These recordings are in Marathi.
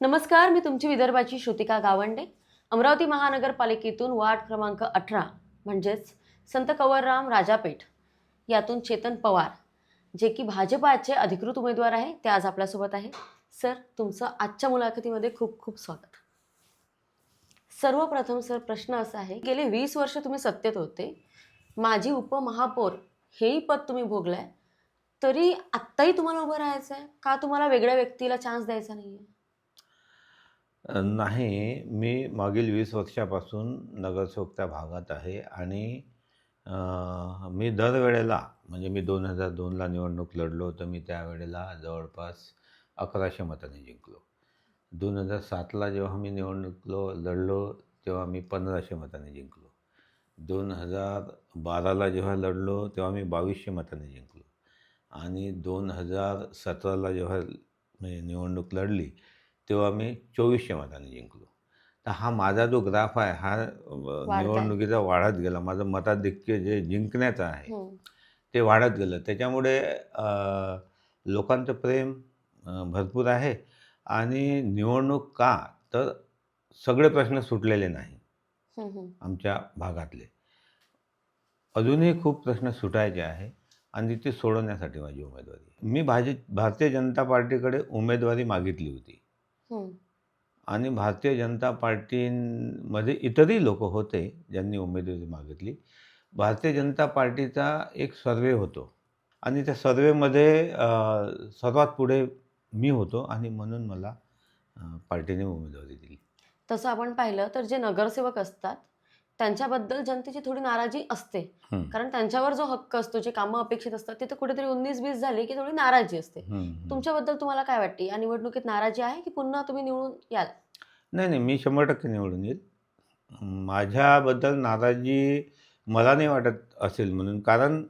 नमस्कार मी तुमची विदर्भाची श्रुतिका गावंडे. अमरावती महानगरपालिकेतून वार्ड क्रमांक अठरा म्हणजेच संत कंवरराम राजापेठ यातून चेतन पवार जे की भाजपाचे अधिकृत उमेदवार आहे ते आज आपल्यासोबत आहे. सर तुमचं आजच्या मुलाखतीमध्ये खूप खूप स्वागत. सर्वप्रथम सर प्रश्न असा आहे गेले वीस वर्ष तुम्ही सत्तेत होते. माजी उपमहापौर हेही पद तुम्ही भोगलाय. तरी आत्ताही तुम्हाला उभं राहायचं आहे का तुम्हाला वेगळ्या व्यक्तीला चान्स द्यायचा नाही आहे नाही मी मागील वीस वर्षापासून नगरसेवक त्या भागात आहे आणि मी दरवेळेला म्हणजे मी दोन हजार दोनला निवडणूक लढलो तर मी त्यावेळेला जवळपास अकराशे मतांनी जिंकलो. दोन हजार सातला जेव्हा मी निवडणूकलो लढलो तेव्हा मी पंधराशे मतांनी जिंकलो. दोन हजार बाराला जेव्हा लढलो तेव्हा मी बावीसशे मतांनी जिंकलो. आणि दोन हजार सतराला जेव्हा मी निवडणूक लढली तेव्हा मी चोवीसशे मतांनी जिंकलो तर हा माझा जो ग्राफ आहे हा निवडणुकीचा वाढत गेला माझं मताधिक्य जे जिंकण्याचं आहे हम्म. ते वाढत गेलं त्याच्यामुळे लोकांचं प्रेम भरपूर आहे आणि निवडणूक का तर सगळे प्रश्न सुटलेले नाही. आमच्या भागातले अजूनही खूप प्रश्न सुटायचे आहे आणि ते सोडवण्यासाठी माझी उमेदवारी. मी भाजप भारतीय जनता पार्टीकडे उमेदवारी मागितली होती. आणि भारतीय जनता पार्टीमध्ये इतरही लोक होते ज्यांनी उमेदवारी मागितली. भारतीय जनता पार्टीचा एक सर्वे होतो आणि त्या सर्वेमध्ये सर्वात पुढे मी होतो आणि म्हणून मला पार्टीने उमेदवारी दिली. तसं आपण पाहिलं तर जे नगरसेवक असतात त्यांच्याबद्दल जनतेची थोडी नाराजी असते. कारण त्यांच्यावर जो हक्क असतो जे कामं अपेक्षित असतात तिथे कुठेतरी उन्नीस बीस झाली की थोडी नाराजी असते. तुमच्याबद्दल तुम्हाला काय वाटते? या निवडणुकीत नाराजी आहे की पुन्हा तुम्ही निवडून याल? नाही नाही मी शंभर टक्के निवडून येईल. माझ्याबद्दल नाराजी मला नाही वाटत असेल म्हणून. कारण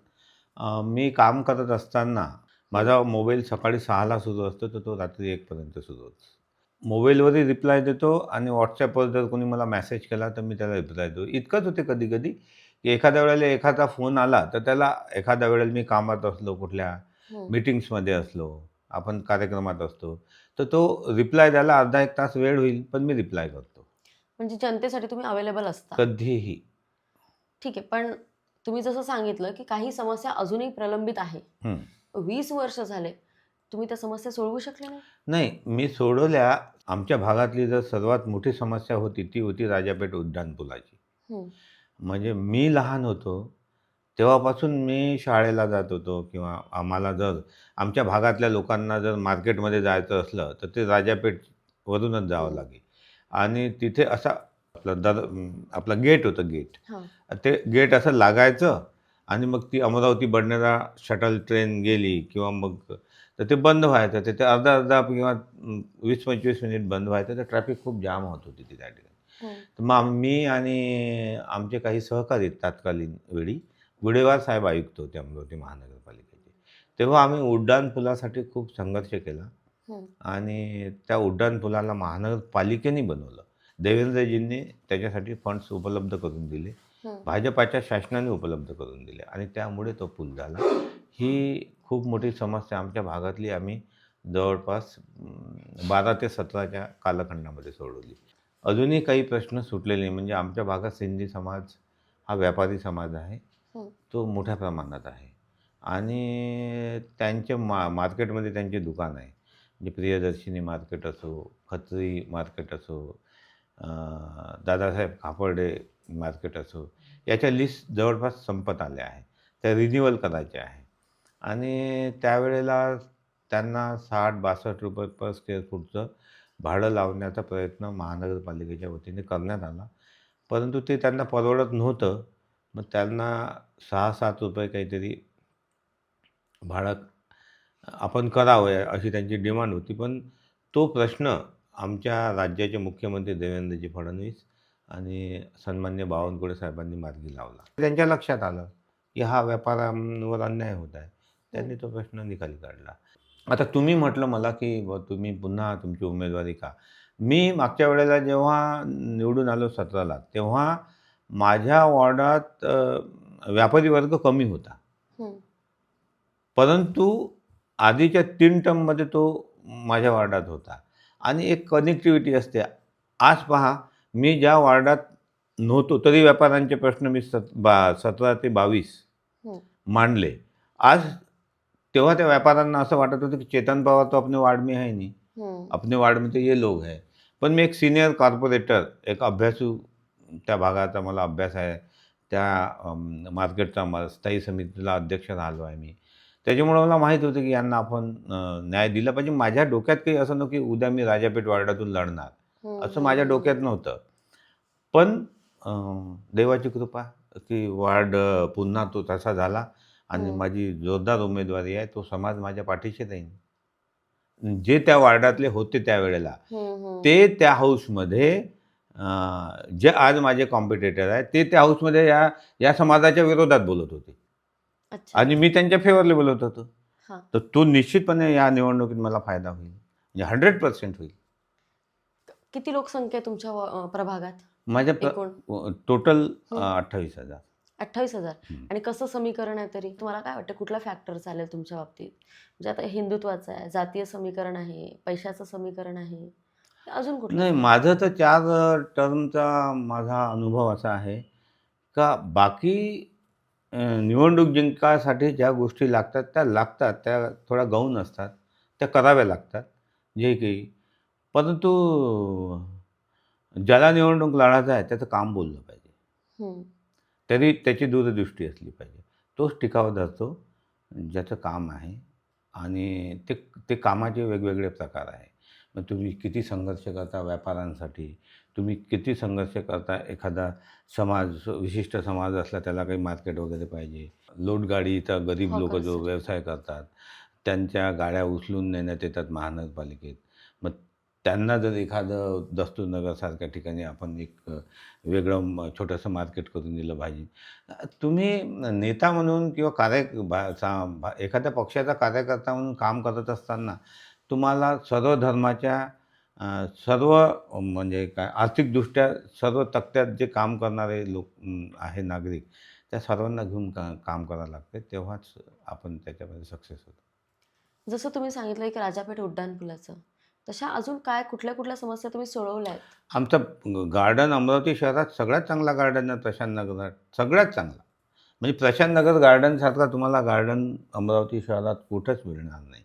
मी काम करत असताना माझा मोबाईल सकाळी सहाला सुरू असतो तर तो रात्री एकपर्यंत सुरू होतो. मोबाईलवरही रिप्लाय देतो आणि व्हॉट्सॲपवर जर कोणी मला मेसेज केला तर मी त्याला रिप्लाय देतो. इतकंच होते कधी कधी की एखाद्या वेळेला एखादा फोन आला तर त्याला एखाद्या वेळेला मी कामात असलो कुठल्या. मीटिंग्समध्ये असलो आपण कार्यक्रमात असतो तर तो रिप्लाय द्यायला अर्धा एक तास वेळ होईल पण मी रिप्लाय करतो. म्हणजे जनतेसाठी तुम्ही अवेलेबल असता. कधीही. ठीक आहे पण तुम्ही जसं सांगितलं की काही समस्या अजूनही प्रलंबित आहे. हं. वीस वर्ष झाले तुम्ही त्या समस्या सोडवू शकले नाही? नाही मी सोडवल्या. आमच्या भागातली जर सर्वात मोठी समस्या होती ती होती राजापेठ उड्डाणपुलाची हम्म. म्हणजे मी लहान होतो तेव्हापासून मी शाळेला जात होतो किंवा आम्हाला जर आमच्या भागातल्या लोकांना जर मार्केटमध्ये जायचं असलं तर ते राजापेठवरूनच जावं हं. लागे. आणि तिथे असा आपलं दर आपलं गेट होतं गेट. ते गेट असं लागायचं आणि मग ती अमरावती बडनेरा शटल ट्रेन गेली किंवा मग तर ते बंद व्हायचं. ते अर्धा अर्धा किंवा वीस पंचवीस मिनिट बंद व्हायचं. तर ट्रॅफिक खूप जाम होत होती ती त्या ठिकाणी. हम्म. तर मग मी आणि आमचे काही सहकारी तात्कालीन वेळी गुडेवार साहेब आयुक्त होते अमरावती महानगरपालिकेचे. तेव्हा आम्ही उड्डाण पुलासाठी खूप संघर्ष केला हम्म. आणि त्या उड्डाण पुलाला महानगरपालिकेने बनवलं. देवेंद्रजींनी त्याच्यासाठी फंड्स उपलब्ध करून दिले. हम्म. भाजपाच्या शासनाने उपलब्ध करून दिले आणि त्यामुळे तो पूल झाला. ही खूप मोठी समस्या आमच्या भागातली आम्ही जवळपास बारा ते सतराच्या कालखंडामध्ये सोडवली. अजूनही काही प्रश्न सुटलेले नाही. म्हणजे आमच्या भागात सिंधी समाज हा व्यापारी समाज आहे. हं. तो मोठ्या प्रमाणात आहे. आणि त्यांचे मा मार्केटमध्ये त्यांचे दुकान आहे. म्हणजे प्रियदर्शिनी मार्केट असो खत्री मार्केट असो दादासाहेब खापर्डे मार्केट असो याच्या लिस्ट जवळपास संपत आल्या आहे त्या रिन्युअल करायच्या आहे आणि त्यावेळेला त्यांना साठ बासष्ट रुपये पर स्क्वेअर फूटचं भाडं लावण्याचा प्रयत्न महानगरपालिकेच्या वतीने करण्यात आला. परंतु ते त्यांना परवडत नव्हतं. मग त्यांना सहा सात रुपये काहीतरी भाडं आपण करावं अशी त्यांची डिमांड होती. पण तो प्रश्न आमच्या राज्याचे मुख्यमंत्री देवेंद्रजी फडणवीस आणि सन्मान्य बावनकुळे साहेबांनी मार्गी लावला. त्यांच्या लक्षात आलं की हा व्यापारांवर अन्याय होत आहे. त्यांनी तो प्रश्न निकाली काढला. आता तुम्ही म्हटलं मला की तुम्ही पुन्हा तुमची उमेदवारी का? मी मागच्या वेळेला जेव्हा निवडून आलो सतराला तेव्हा माझ्या वॉर्डात व्यापारी वर्ग कमी होता. परंतु आधीच्या तीन टर्ममध्ये तो माझ्या वार्डात होता. आणि एक कनेक्टिव्हिटी असते. आज पहा मी ज्या वार्डात नव्हतो तरी व्यापाऱ्यांचे प्रश्न मी सत बा सतरा ते बावीस हं. मांडले. आज तेव्हा त्या व्यापाऱ्यांना असं वाटत होतं की चेतन पवार तो अपने वार्ड में है नहीं. अपने वार्ड में तो ये लोग हैं. पण मी एक सिनियर कॉर्पोरेटर एक अभ्यासू त्या भागाचा मला अभ्यास आहे. त्या मार्केटचा मला स्थायी समितीला अध्यक्ष राहिलो आहे मी. त्याच्यामुळे मला माहीत होतं की यांना आपण न्याय दिला पाहिजे. माझ्या डोक्यात काही असं नव्हतं की उद्या मी राजापेठ वार्डातून लढणार. असं माझ्या डोक्यात नव्हतं. पण देवाची कृपा की वार्ड पुन्हा तो तसा झाला. आणि हम्म. माझी जोरदार उमेदवारी आहे तो समाज माझ्या पाठीशी राहील जे त्या वार्डातले होते त्यावेळेला हम्म, हम्म. ते त्या हाऊसमध्ये जे आज माझे कॉम्पिटेटर आहेत ते त्या हाऊसमध्ये या या समाजाच्या विरोधात बोलत होते. आणि मी त्यांच्या फेवरले बोलत होतो. हा. तर तो निश्चितपणे या निवडणुकीत मला फायदा होईल. म्हणजे हंड्रेड पर्सेंट होईल. किती लोकसंख्या आहे तुमच्या प्रभागात? माझ्या टोटल हं. अठ्ठावीस हजार. अठ्ठावीस हजार. आणि कसं समीकरण आहे तरी? तुम्हाला काय वाटतं कुठला फॅक्टर चालेल तुमच्या बाबतीत? म्हणजे आता हिंदुत्वाचं आहे जातीय समीकरण आहे पैशाचं समीकरण आहे. अजून कुठलं? नाही माझं तर चार टर्मचा माझा अनुभव असा आहे का बाकी निवडणूक जिंकासाठी ज्या गोष्टी लागतात त्या लागतात त्या थोड्या गौण असतात त्या कराव्या लागतात जे काही परंतु ज्याला निवडणूक लढायचं आहे त्याचं काम बोललं पाहिजे. तरी त्याची दूरदृष्टी असली पाहिजे. तोच टिकाव धरतो ज्याचं काम आहे. आणि ते ते कामाचे वेगवेगळे प्रकार आहे. मग तुम्ही किती संघर्ष करता व्यापाऱ्यांसाठी? तुम्ही किती संघर्ष करता एखादा समाज विशिष्ट समाज असला त्याला काही मार्केट वगैरे पाहिजे? लोटगाडीचा गरीब लोक जो. व्यवसाय करतात त्यांच्या गाड्या उचलून नेण्यात येतात महानगरपालिकेत. त्यांना जर एखादं दस्तूरनगरसारख्या ठिकाणी आपण एक वेगळं छोटंसं मार्केट करून दिलं पाहिजे तुम्ही नेता म्हणून किंवा कार्य भा- सा- एखाद्या पक्षाचा कार्यकर्ता म्हणून काम करत असताना तुम्हाला सर्व धर्माच्या सर्व म्हणजे काय आर्थिकदृष्ट्या सर्व तक्त्यात जे काम करणारे लोक आहे नागरिक त्या सर्वांना घेऊन का काम करावं लागते तेव्हाच आपण त्याच्यामध्ये सक्सेस होतो. जसं तुम्ही सांगितलं की राजापेठ उड्डाणपुलाचं. तशा अजून काय कुठल्या कुठल्या समस्या तुम्ही सोडवल्या आहेत? आमचं गार्डन अमरावती शहरात सगळ्यात चांगला गार्डन आहे प्रशांत नगरात सगळ्यात चांगला. म्हणजे प्रशांत नगर गार्डनसारखा तुम्हाला गार्डन अमरावती शहरात कुठंच मिळणार नाही.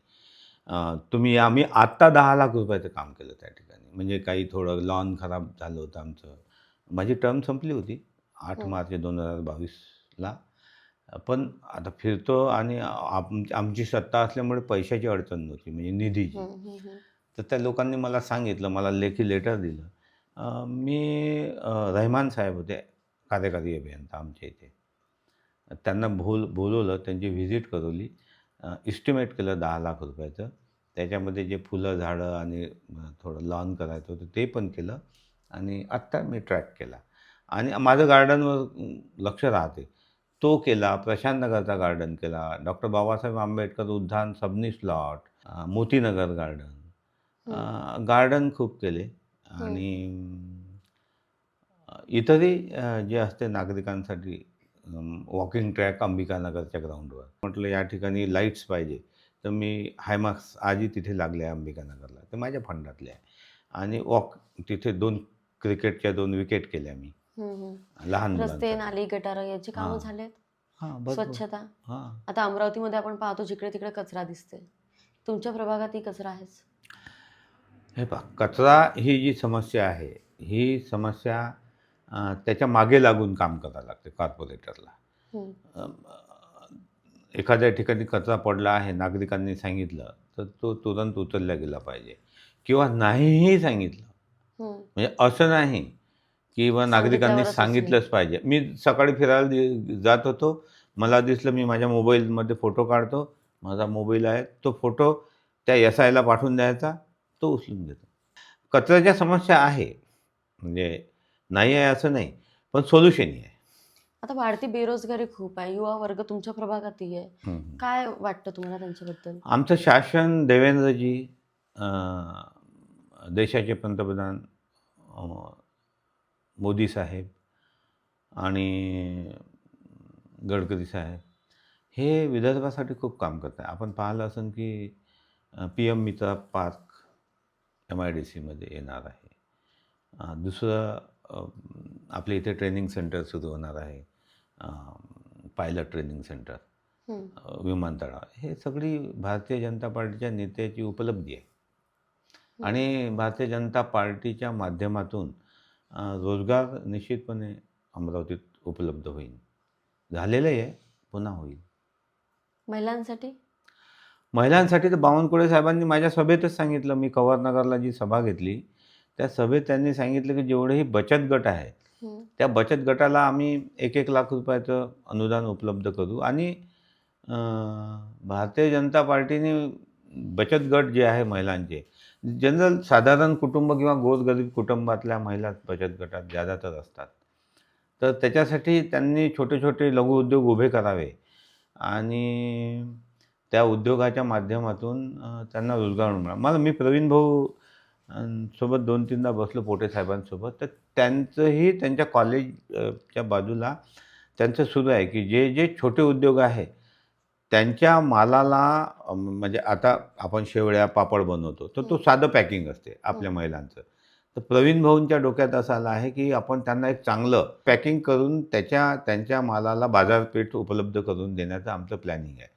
तुम्ही आम्ही आत्ता दहा लाख रुपयाचं काम केलं त्या ठिकाणी. म्हणजे काही थोडं लॉन खराब झालं होतं आमचं. माझी टर्म संपली होती आठ हं. मार्च दोन हजार बावीसला. पण आता फिरतो आणि आम आमची सत्ता असल्यामुळे पैशाची अडचण नव्हती. म्हणजे निधीची. तर त्या लोकांनी मला सांगितलं मला लेखी लेटर दिलं. मी रहमान साहेब होते कार्यकारी अभियंता आमच्या इथे. त्यांना बोल बोलवलं त्यांची व्हिजिट करवली. इस्टिमेट केलं दहा लाख रुपयाचं. त्याच्यामध्ये जे फुलं झाडं आणि थोडं लॉन करायचं होतं ते पण केलं आणि आत्ता मी ट्रॅक केला. आणि माझं गार्डनवर लक्ष राहते. तो केला प्रशांत नगरचा गार्डन केला. डॉक्टर बाबासाहेब आंबेडकर उद्यान सबनी स्लॉट मोतीनगर गार्डन गार्डन खूप केले. आणि अं, इतरही जे असते नागरिकांसाठी वॉकिंग ट्रॅक अंबिकानगरच्या ग्राउंडवर म्हटलं या ठिकाणी लाईट्स पाहिजे. तर मी हायमार्क्स आजही तिथे लागले आहे अंबिकानगरला. ते माझ्या फंडातले आहे. आणि वॉक तिथे दोन क्रिकेटच्या दोन विकेट केल्या मी. लहान रस्ते. नाली गटार याची कामं हां. झालेत? हां स्वच्छता? हां. आता अमरावतीमध्ये आपण पाहतो जिकडे तिकडे कचरा दिसते तुमच्या प्रभागातही कचरा आहेच. हे पहा कचरा ही जी समस्या आहे ही समस्या त्याच्यामागे लागून काम करावं लागते कॉर्पोरेटरला अं, एखाद्या ठिकाणी कचरा पडला आहे नागरिकांनी सांगितलं तर तो तुरंत उचलला गेला पाहिजे. किंवा नाहीही सांगितलं. हम्म. म्हणजे असं नाही की बा नागरिकांनी सांगितलंच पाहिजे. मी सकाळी फिरायला जात होतो. मला दिसलं मी माझ्या मोबाईलमध्ये फोटो काढतो. माझा मोबाईल आहे तो फोटो त्या एस आयला पाठवून द्यायचा. तो उचलून देतो कचऱ्याच्या समस्या आहे. म्हणजे नाही आहे असं नाही पण सोल्युशनही आहे. आता वाढती बेरोजगारी खूप आहे. युवा वर्ग तुमच्या प्रभागातही आहे. काय वाटतं तुम्हाला त्यांच्याबद्दल? आमचं शासन देवेंद्रजी देशाचे पंतप्रधान मोदी साहेब आणि गडकरी साहेब हे विदर्भासाठी खूप काम करत आहे आपण पाहिलं असेल की P M Mitra park M I D सीमध्ये येणार आहे. दुसरं आपल्या इथे ट्रेनिंग सेंटर सुरू होणार आहे. Pilot training centre. विमानतळावर. हे सगळी भारतीय जनता पार्टीच्या नेत्याची उपलब्धी आहे. आणि भारतीय जनता पार्टीच्या माध्यमातून रोजगार निश्चितपणे अमरावतीत उपलब्ध होईल. झालेलं आहे पुन्हा होईल. महिलांसाठी? महिलांसाठी तर बावनकुळे साहेबांनी माझ्या सभेतच सांगितलं मी कवरनगरला जी सभा घेतली त्या सभेत त्यांनी सांगितलं की जेवढेही बचत गट आहेत हम्म. त्या बचत गटाला आम्ही एक एक लाख रुपयाचं अनुदान उपलब्ध करू आणि भारतीय जनता पार्टीने बचत गट जे आहे महिलांचे जनरल साधारण कुटुंब किंवा गोरगरीब कुटुंबातल्या महिला बचत गटात ज्यादातर असतात तर त्याच्यासाठी त्यांनी छोटे छोटे लघुउद्योग उभे करावे आणि त्या उद्योगाच्या माध्यमातून त्यांना रोजगार मिळाला. मला मी प्रवीण भाऊ सोबत दोन तीनदा बसलो पोटे साहेबांसोबत. तर त्यांचंही त्यांच्या कॉलेजच्या बाजूला त्यांचं सुरू आहे की जे जे छोटे उद्योग आहे त्यांच्या मालाला म्हणजे आता आपण शेवळ्या पापड बनवतो तर तो साधं पॅकिंग असते आपल्या महिलांचं. तर प्रवीण भाऊंच्या डोक्यात असं आलं आहे की आपण त्यांना एक चांगलं पॅकिंग करून त्याच्या त्यांच्या मालाला बाजारपेठ उपलब्ध करून देण्याचं आमचं प्लॅनिंग आहे.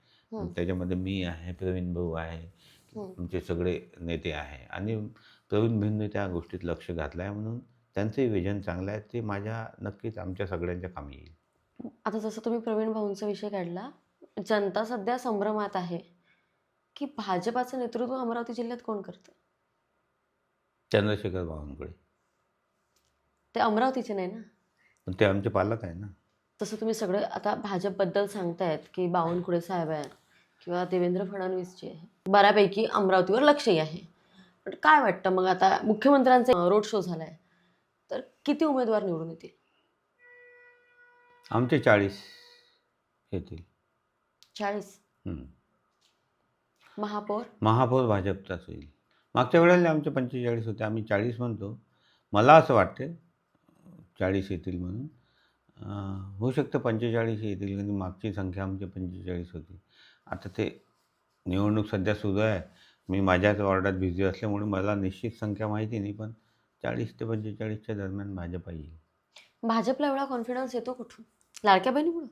त्याच्यामध्ये मी आहे प्रवीण भाऊ आहे. तुमचे सगळे नेते आहे. आणि प्रवीण भाऊंनी त्या गोष्टीत लक्ष घातलं आहे म्हणून त्यांचंही विजन चांगलं आहे. ते माझ्या नक्कीच आमच्या सगळ्यांच्या कामी येईल. आता जसं तुम्ही प्रवीण भाऊंचा विषय काढला जनता सध्या संभ्रमात आहे. की भाजपाचं नेतृत्व अमरावती जिल्ह्यात कोण करतं? चंद्रशेखर बावनकुळे. ते अमरावतीचे नाही ना? पण ते आमचे पालक आहे ना. तसं तुम्ही सगळं आता भाजपबद्दल सांगतायत की बावनकुळे साहेब आहे किंवा देवेंद्र फडणवीसचे आहे. बऱ्यापैकी अमरावतीवर लक्षही आहे. पण काय वाटतं मग आता मुख्यमंत्र्यांचा रोड शो झालाय. तर किती उमेदवार निवडून येतील? आमचे चाळीस येतील. चाळीस. महापौर? महापौर भाजपचाच होईल. मागच्या वेळेला आमचे पंचेचाळीस होते. आम्ही चाळीस म्हणतो. मला असं वाटते चाळीस येतील म्हणून. होऊ शकतं पंचेचाळीस येतील. कारण मागची संख्या आमची पंचेचाळीस होती. आता ते निवडणूक सध्या सुरू आहे. मी माझ्याच वॉर्डात बिझी असल्यामुळे मला निश्चित संख्या माहिती नाही पण चाळीस ते पंचेचाळीसच्या दरम्यान भाजपा येईल. भाजपला एवढा कॉन्फिडन्स येतो कुठून? लाडक्या बहिणीमुळे?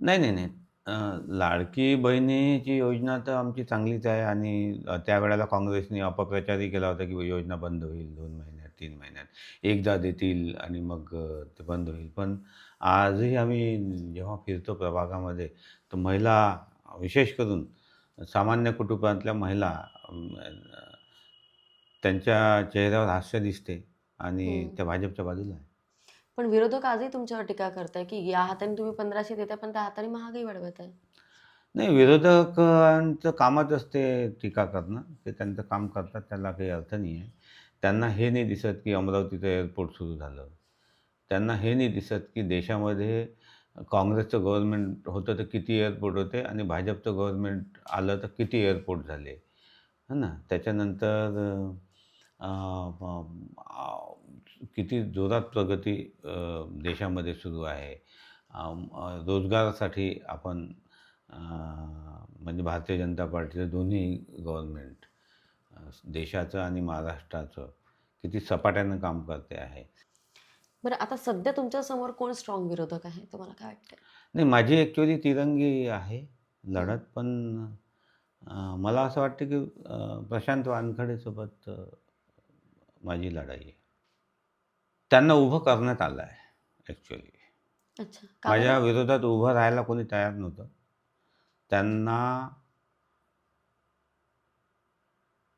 नाही नाही नाही. अं, लाडकी बहिणीची योजना तर आमची चांगलीच आहे आणि अं, त्यावेळेला काँग्रेसने अपप्रचारही केला होता की योजना बंद होईल दोन महिन्यात तीन महिन्यात. एकदा देतील आणि मग अं, ते बंद होईल. पण आजही आम्ही जेव्हा फिरतो प्रभागामध्ये तर महिला विशेष करून सामान्य कुटुंबातल्या महिला त्यांच्या चेहऱ्यावर हास्य दिसते आणि. त्या भाजपच्या बाजूला आहे. पण विरोधक आजही तुमच्यावर टीका करताय की या हाताने तुम्ही पंधराशे देताय पण त्या हाताने महागाई वाढवत आहे नाही विरोधकांचं कामच असते टीका करणं. ते त्यांचं काम करतात त्याला काही अर्थ नाही आहे. त्यांना हे नाही दिसत की अमरावतीचं एअरपोर्ट सुरू झालं. त्यांना हे नाही दिसत की देशामध्ये काँग्रेसचं गव्हर्नमेंट होतं तर किती एअरपोर्ट होते आणि भाजपचं गव्हर्नमेंट आलं तर किती एअरपोर्ट झाले? है ना? त्याच्यानंतर किती जोरात प्रगती देशामध्ये सुरू आहे. रोजगारासाठी आपण म्हणजे भारतीय जनता पार्टीचं दोन्ही गव्हर्नमेंट देशाचं आणि महाराष्ट्राचं किती सपाट्यानं काम करते आहे. बरं आता सध्या तुमच्यासमोर कोण स्ट्रॉंग विरोधक आहे? तुम्हाला काय वाटतं नाही माझी ॲक्च्युली तिरंगी आहे लढत पण अं, मला असं वाटतं की अं, प्रशांत वानखडेसोबत अं, माझी लढाई आहे. त्यांना उभं करण्यात आलं आहे ॲक्च्युली अच्छा का माझ्या? विरोधात उभं राहायला कोणी तयार नव्हतं. त्यांना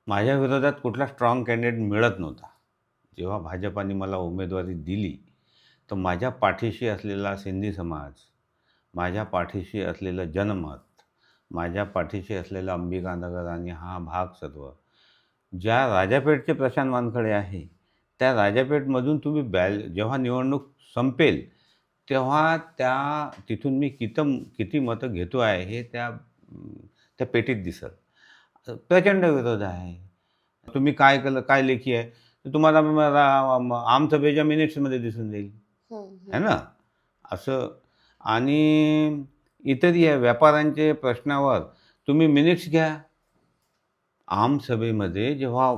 माझ्या विरोधात कुठला स्ट्रॉंग कॅन्डिडेट मिळत नव्हता. जेव्हा भाजपाने मला उमेदवारी दिली तर माझ्या पाठीशी असलेला सिंधी समाज माझ्या पाठीशी असलेलं जनमत माझ्या पाठीशी असलेला अंबिकानगर आणि हा भाग सर्व ज्या राजापेठचे प्रशांत वानखडे आहे त्या राजापेठमधून तुम्ही बॅल जेव्हा निवडणूक संपेल तेव्हा त्या तिथून मी कित किती मतं घेतो आहे हे त्या त्या पेटीत दिसत. प्रचंड विरोध आहे. तुम्ही काय केलं काय लेखी आहे? तर तुम्हाला आमचं बेजा मिनिट्समध्ये दिसून जाईल. हम्म, हम्म. है ना? असं. आणि इतरही आहे व्यापाऱ्यांचे प्रश्नावर तुम्ही मिनिट्स घ्या. आमसभेमध्ये जेव्हा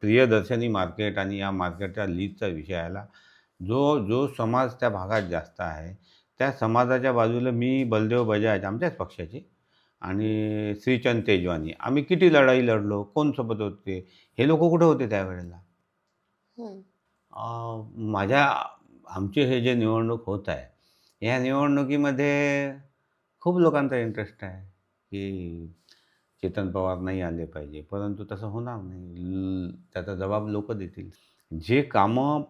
प्रियदर्शनी मार्केट आणि या मार्केटच्या लीजचा विषय आला जो जो समाज त्या भागात जास्त आहे त्या समाजाच्या बाजूला मी बलदेव बजाज आमच्याच पक्षाचे आणि श्रीचंद तेजवानी. आम्ही किती लढाई लढलो कोण सोबत होते हे लोक कुठे होते त्यावेळेला? माझ्या आमचे हे जे निवडणूक होत आहे या निवडणुकीमध्ये खूप लोकांचा इंटरेस्ट आहे की चेतन पवार नाही आले पाहिजे परंतु तसं होणार नाही. त्याचा जबाब लोक देतील. जे कामं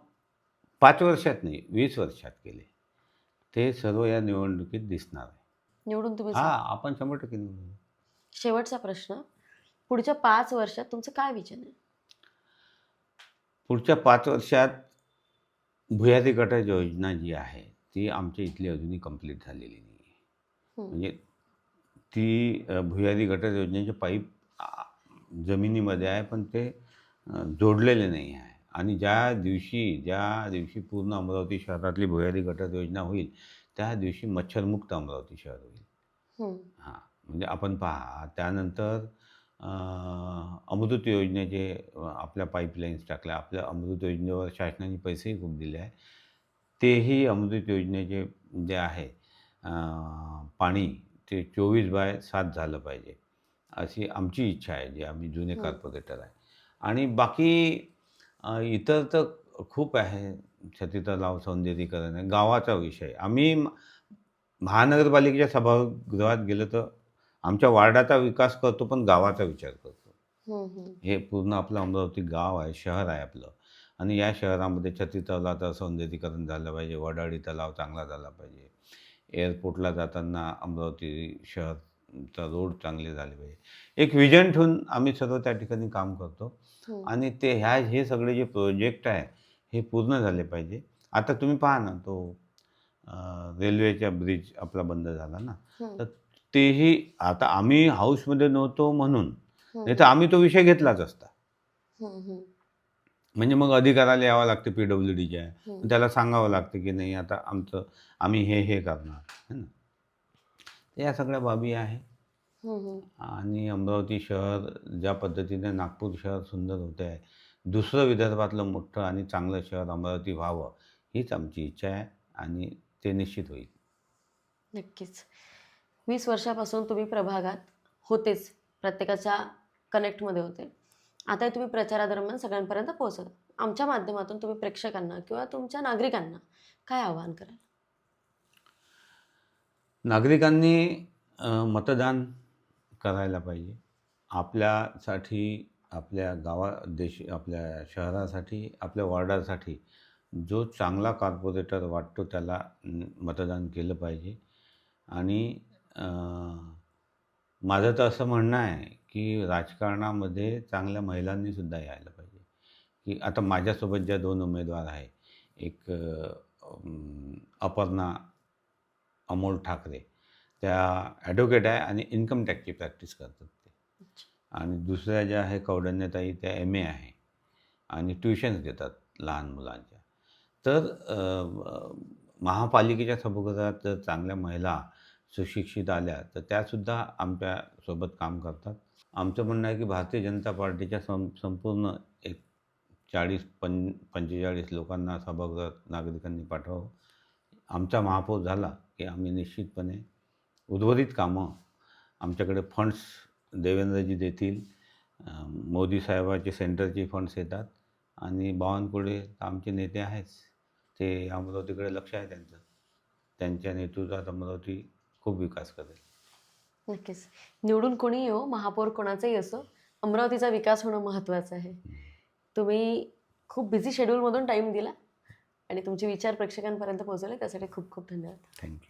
पाच वर्षात नाही वीस वर्षात केले ते सर्व या निवडणुकीत दिसणार आहे. निवडून तुम्ही हा. आपण शंभर टक्के निवडून. शेवटचा प्रश्न पुढच्या पाच वर्षात तुमचं काय विजन आहे? पुढच्या पाच वर्षात भुयारी गटार योजना जी आहे ती आमच्या इथली अजूनही कंप्लीट झालेली नाही आहे. म्हणजे ती भुयारी गटार योजनेचे पाईप जमिनीमध्ये आहे पण ते जोडलेले नाही आहे आणि ज्या दिवशी ज्या दिवशी पूर्ण अमरावती शहरातली भुयारी गटार योजना होईल त्या दिवशी मच्छरमुक्त अमरावती शहर होईल. हां म्हणजे आपण पहा त्यानंतर अमृत योजनेचे आपल्या पाईपलाईन्स टाकल्या. आपल्या अमृत योजनेवर शासनाने पैसेही खूप दिले आहे तेही अमृत योजनेचे जे आहे पाणी ते चोवीस बाय सात झालं पाहिजे. अशी आमची इच्छा आहे जे आम्ही जुने हं. कॉर्पोरेटर आहे. आणि बाकी इतर तर खूप आहे छतीतलाव सौंदर्यीकरण आहे. गावाचा विषय. आम्ही महानगरपालिकेच्या सभागृहात गेलं तर आमच्या वार्डाचा विकास करतो पण गावाचा विचार करतो. हम्म, हम्म. हे पूर्ण आपलं अमरावती गाव आहे शहर आहे आपलं. आणि या शहरामध्ये छत्री तलावाचं सौंदर्यीकरण झालं पाहिजे वडाळी तलाव चांगला झाला पाहिजे. एअरपोर्टला जाताना अमरावती शहरचा रोड चांगले झाले पाहिजे. एक विजन ठेवून आम्ही सर्व त्या ठिकाणी काम करतो. हम्म. आणि ते ह्या हे सगळे जे प्रोजेक्ट आहे हे पूर्ण झाले पाहिजे. आता तुम्ही पहा ना तो रेल्वेचा ब्रिज आपला बंद झाला ना. तर तेही आता आम्ही हाऊसमध्ये नव्हतो म्हणून. नाही तर आम्ही तो विषय घेतलाच असता. म्हणजे मग अधिकाराला यावं लागतं पी डब्ल्यू डीच्या. त्याला सांगावं लागतं की नाही आता आमचं आम्ही हे हे करणार है ना या सगळ्या बाबी आहे. आणि अमरावती शहर ज्या पद्धतीने नागपूर शहर सुंदर होते आहे दुसरं विदर्भातलं मोठं आणि चांगलं शहर अमरावती व्हावं हीच आमची इच्छा आहे आणि ते निश्चित होईल नक्कीच वीस वर्षापासून तुम्ही प्रभागात होतेच प्रत्येकाच्या कनेक्टमध्ये होते. आता तुम्ही प्रचारादरम्यान सगळ्यांपर्यंत पोहोचत. आमच्या माध्यमातून तुम्ही प्रेक्षकांना किंवा तुमच्या नागरिकांना काय आवाहन कराल? नागरिकांनी मतदान करायला पाहिजे. आपल्यासाठी आपल्या गावा देश आपल्या शहरासाठी आपल्या वॉर्डासाठी जो चांगला कॉर्पोरेटर वाटतो त्याला मतदान केलं पाहिजे. आणि माझं तर असं म्हणणं आहे की राजकारणामध्ये चांगल्या महिलांनी सुद्धा यायला पाहिजे. की आता माझ्यासोबत ज्या दोन उमेदवार आहे एक अपर्णा अमोल ठाकरे त्या ॲडव्होकेट आहे आणि इन्कम टॅक्सची प्रॅक्टिस करतात ते. आणि दुसऱ्या ज्या आहे कौडण्यताई त्या एम ए आहे आणि ट्युशन्स घेतात लहान मुलांच्या. तर महापालिकेच्या सभागृहात जर चांगल्या महिला सुशिक्षित आल्या तर त्यासुद्धा आमच्यासोबत काम करतात. आमचं म्हणणं आहे की भारतीय जनता पार्टीच्या सं संपूर्ण एक चाळीस पं पंचेचाळीस लोकांना सभागृहात नागरिकांनी पाठवावं. आमचा महापौर झाला की आम्ही निश्चितपणे उर्वरित कामं आमच्याकडे फंड्स देवेंद्रजी देतील. मोदी साहेबाचे सेंटरचे फंड्स येतात आणि बावनकुळे आमचे नेते आहेच. ते अमरावतीकडे लक्ष आहे त्यांचं. त्यांच्या नेतृत्वात अमरावती खूप विकास करेल. नक्कीच. निवडून कोणी येऊ महापौर कोणाचाही असो अमरावतीचा विकास होणं महत्त्वाचं आहे. तुम्ही खूप बिझी शेड्यूलमधून टाईम दिला आणि तुमचे विचार प्रेक्षकांपर्यंत पोहोचवले त्यासाठी खूप खूप धन्यवाद. थँक्यू